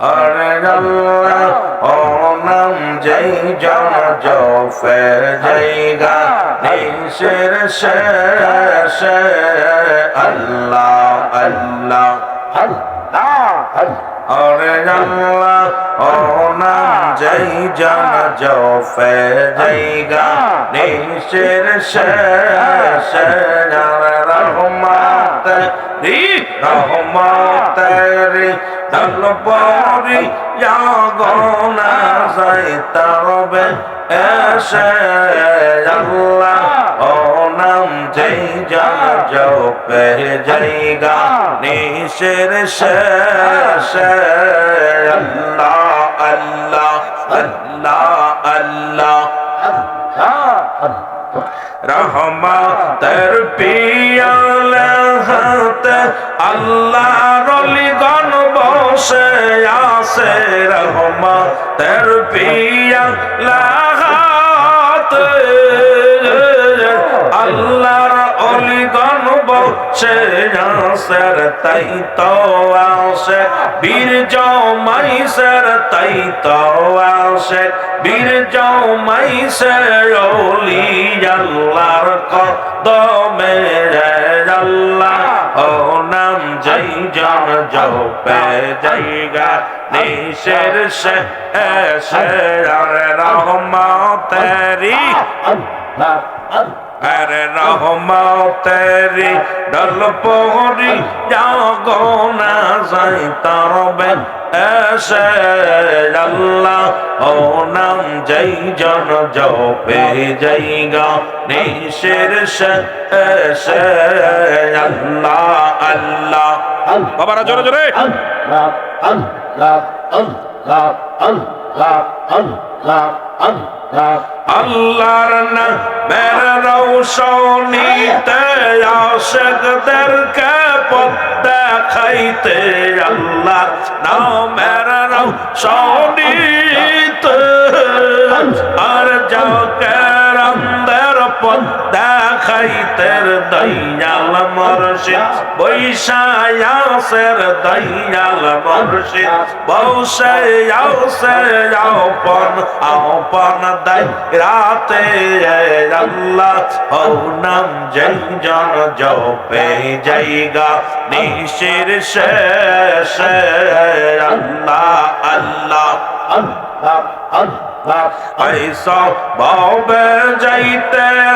আরে আল্লাহ ও নাম জয় জন জফে জয়গা নিশের শেষ আল্লাহ আল্লাহ আল্লাহ আল্লাহ। ওরে আল্লাহ ও নাম যাই জানা যাও ফে যাইগা নিশের শেষ রহমত রি রহমত রি দল পরি যাগো না যাই তরবে এসে পিয়ালে আল্লাহ রলিগণ বসে আসে রহমতের পিয়ালে হাতে আল্লাহর অলিগণ বসে আসের তাই তো আসে বীর জমাইসের তাই তো আসে বীর জমাইসের জন জপে জায়গা নিশের সে সে রহমতেরি আরে রহমতেরি ডল পোহরি যাগো না যাই তরবে এসে আল্লাহ, ও নাম জೈ জন জপে জায়গা নিশের সে সে আল্লাহ আল্লাহ। বাবারা, জোরে জোরে। আল্লাহর নামের রৌশনীতে আশেকদেরকে পথ দেখাইতে আল্লাহ নামের রৌশনীতে আর পথ দেখাইতে দয়াল মর্শিদ বৈশায়াসের দয়াল মর্শিদ বৌসে আউসে আওপন আওপন দাই, রাতে আল্লাহ জন জপে জায়গা, নিশির শেষে আল্লাহ। I saw Bob and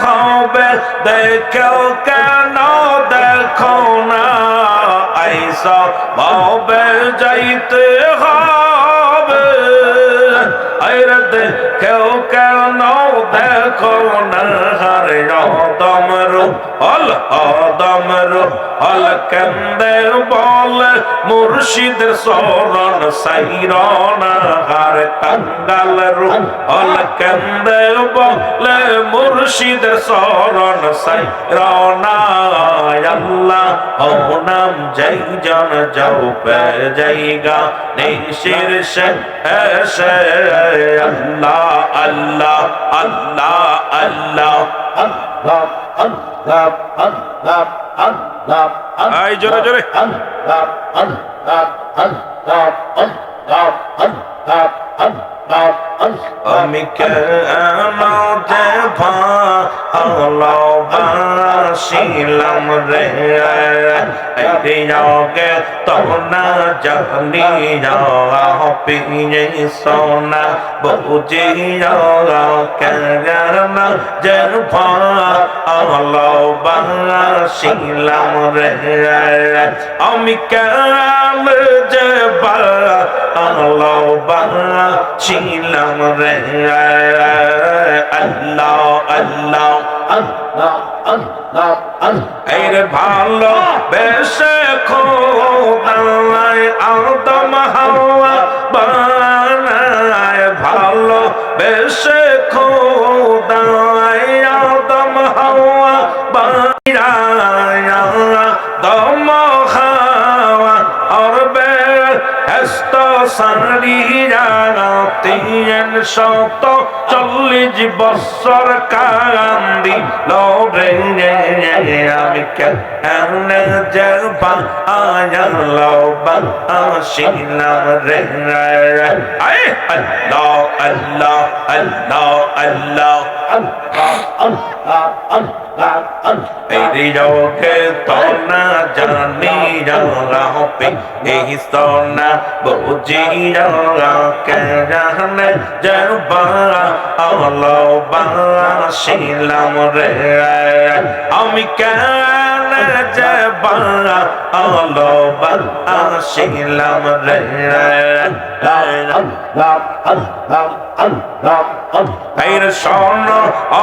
Hobe, they can the corner. I saw Bob and Hobe. হবে আরে দেখো কেন দেখো না হরে অদম রূপ, হল অদম রূপ, হল কেন্দে বলে, মুর্শিদের শরণ সাইরন হার কাঙ্গাল রূপ, হল কেন্দে বলে, মুর্শিদের শরণ সাইরন আল্লাহ ও নাম জয় জন যাও পে জায়গা, নিশির সে সে আল্লাহ আল্লাহ আল্লাহ আল্লাহ আই জোরে জোরে আমি কেন যে ভালোবাসিলাম রে? যোগে তো না জানি পিয়ে সোনা বুঝি কেন যে ভালোবাসিলাম রে? আমি কেন যে ভালোবাসিলাম রে আল্লাহ আল্লাহ এর ভালো বেশে খোদায় আদম তিন শত চল্লিশ বছর কান্দি লড়ে আমি কেন যাবা আয়াল্লাহ আসিলাম রে আয় আল্লাহ আল্লাহ আল্লাহ আল্লাহ। তো না জানি রাহপে, এই সোনা বুঝি বাসিলাম রে। আমি কেন যাবা আলো বাসিলাম রে। এর শোন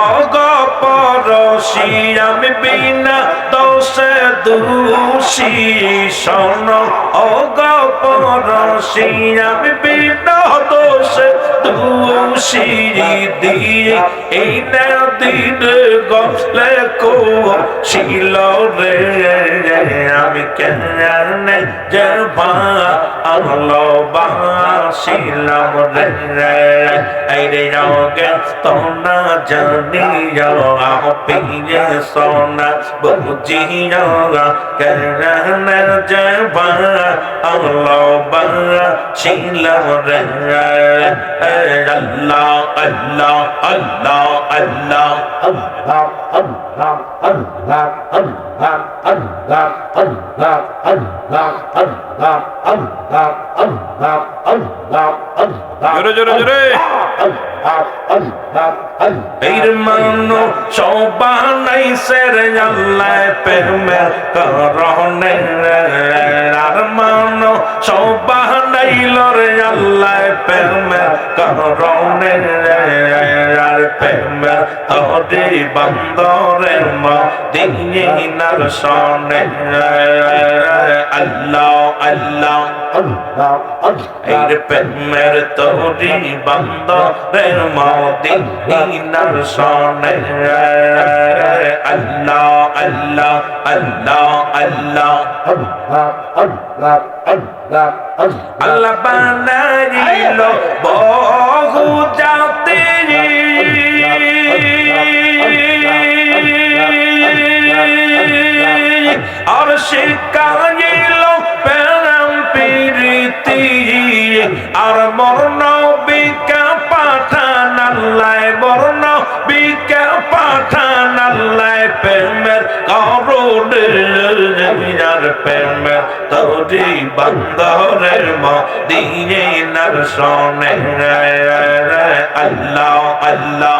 অগপরশি আমি বিনা দোষে দোষী। শোন অগপরশি আমি বিনা দোষে দোষী দিয়ে এই দিন গলে ছিল রে। আমি কেন যাবা আলো বাসিলাম রে। রে যোগে তো না জানি পিয়ে সোনা বুঝি কেন যাবা আলো বাসিলাম রে। আল্লাহ আল্লাহ আল্লাহ আল্লাহ জোরে জোরে জোরে। এর মানো সবাই সের আল্লাহ প্রেমে করনে আর মানো সবাই লরে আল্লাহ প্রেমে করনে আর প্রেমে তোরে বন্দরে মা দিনার সনে আল্লাহ আল্লাহ। এর প্রেমের তোরি বন্ধ রে মদিনার সনে আল্লাহ আল্লাহ আল্লাহ আল্লাহ। আল্লাহ বানাইল বহু জাতি আর শিকাইল প্রেম প্রীতি আর মরণ আর প্রেমের তোরি বন্দরের মদিনার সনে আল্লাহ আল্লাহ।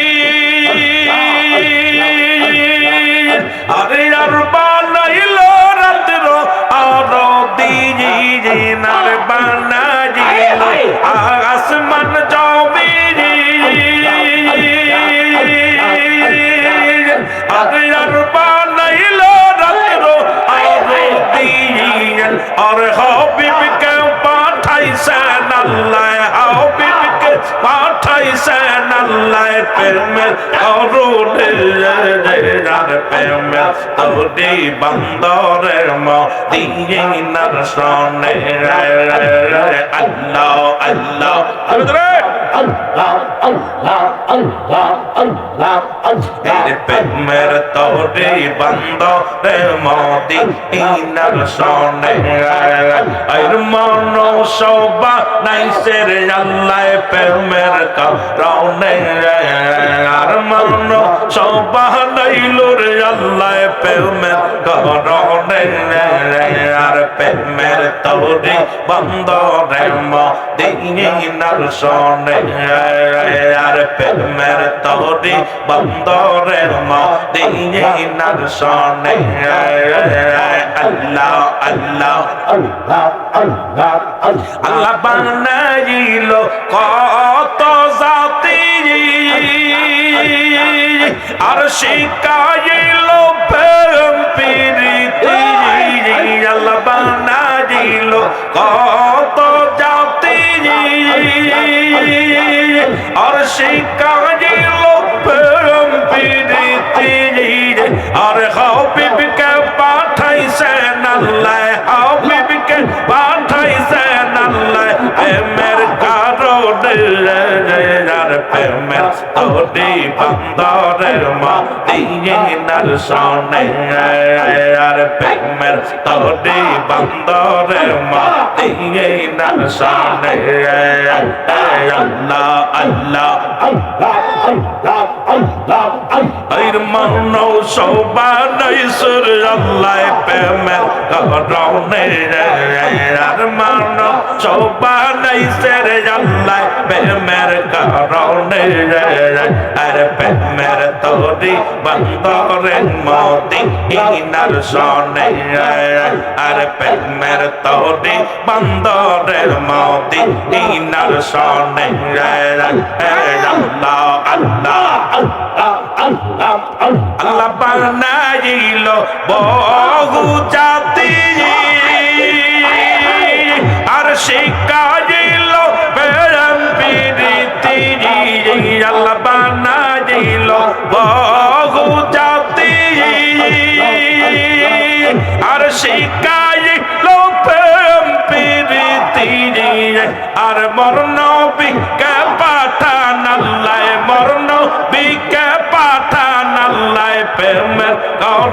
আরে আল্লাহ প্রেমে করুণে আর প্রেমে তোরি বন্দরের মদিনার সনে আল্লাহ আল্লাহ প্রেমের তোরে বন্ধ রে মদিনার সনে আর মন সবা নাই সের আল্লাহ প্রেমের কারণে আর মন সবা নাইল রে আল্লাহ আর প্রেমের কত জাতি আর প্রীতি আল্লাহ বানা দিল কত জাতি আর শিকাইল তোরি বন্দরের মা দিনার সনে আর প্রেমের তোরে বন্দরের মা দিনার আল্লাহ আল্লাহ আল্লাহ। এর মনো সবাই সুর আল্লাহ প্রেমের করনে আর মনো সবাই সের আল্লাহ প্রেমের করনে আর প্রেমের তোরি বন্দরের মতি ইনার সনে আর প্রেমের তোরি বন্দরের মতি ইনার সনে আল্লাহ আল্লাহ আল্লাহ বানাইল বহু জাতি। আর শিকাইল বেরম প্রীতি। আল্লাহ বানাইল বহু জাতি। আর শিকাইল আর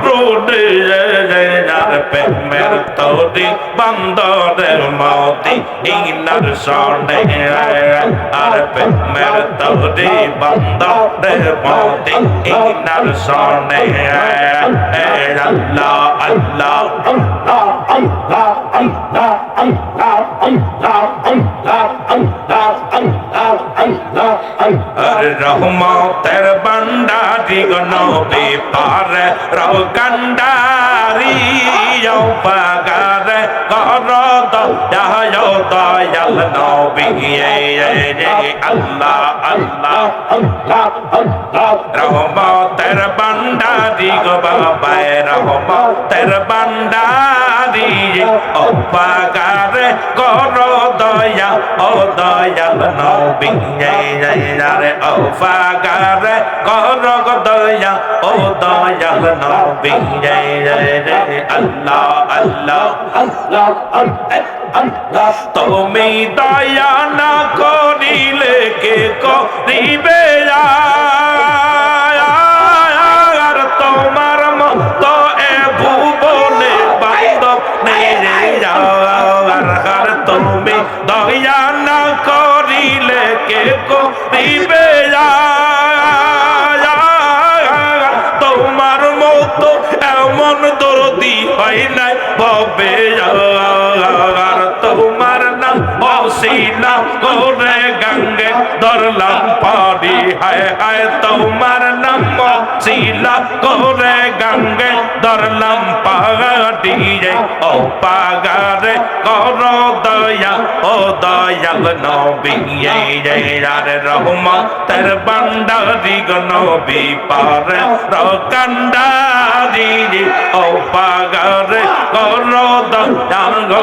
প্রেমের তোরি বন্দরের মতি ইনার সনে আর প্রেমের তোরি বন্দরের মতি ইনার সনে আল্লাহ আল্লাহ, আর রহমতের বন্ডারি গনবি পার রও গন্ডারি পাগার কর দয়ায় দয়াল নবী। আল্লাহ আল্লাহ রহমতের বন্ডারি গো বাবা রহমতের বন্ডারি ও পাগার কর দয়া, ও দয়াল নবী। রে ও পাগার কর দয়া, ও দয়াল নবী। আল্লাহ আল্লাহ। তুমি দয়া না করিলে কে করিবে আর? করিবে তোমার মতো এমন দরদি হয় নাই ববে তোমার নাম অসিলা করে গঙ্গে ধরলাম পারি হায় হায় তোমার নাম অসিলা করে গঙ্গে ধরলাম পাহাড়ি ও পাগারে কর দয়া, ও দয়াল নবী। আর রহমতের বান্ডারি গো নবী পার রকান্ডারি। ও পাগারে কর দয়াল গো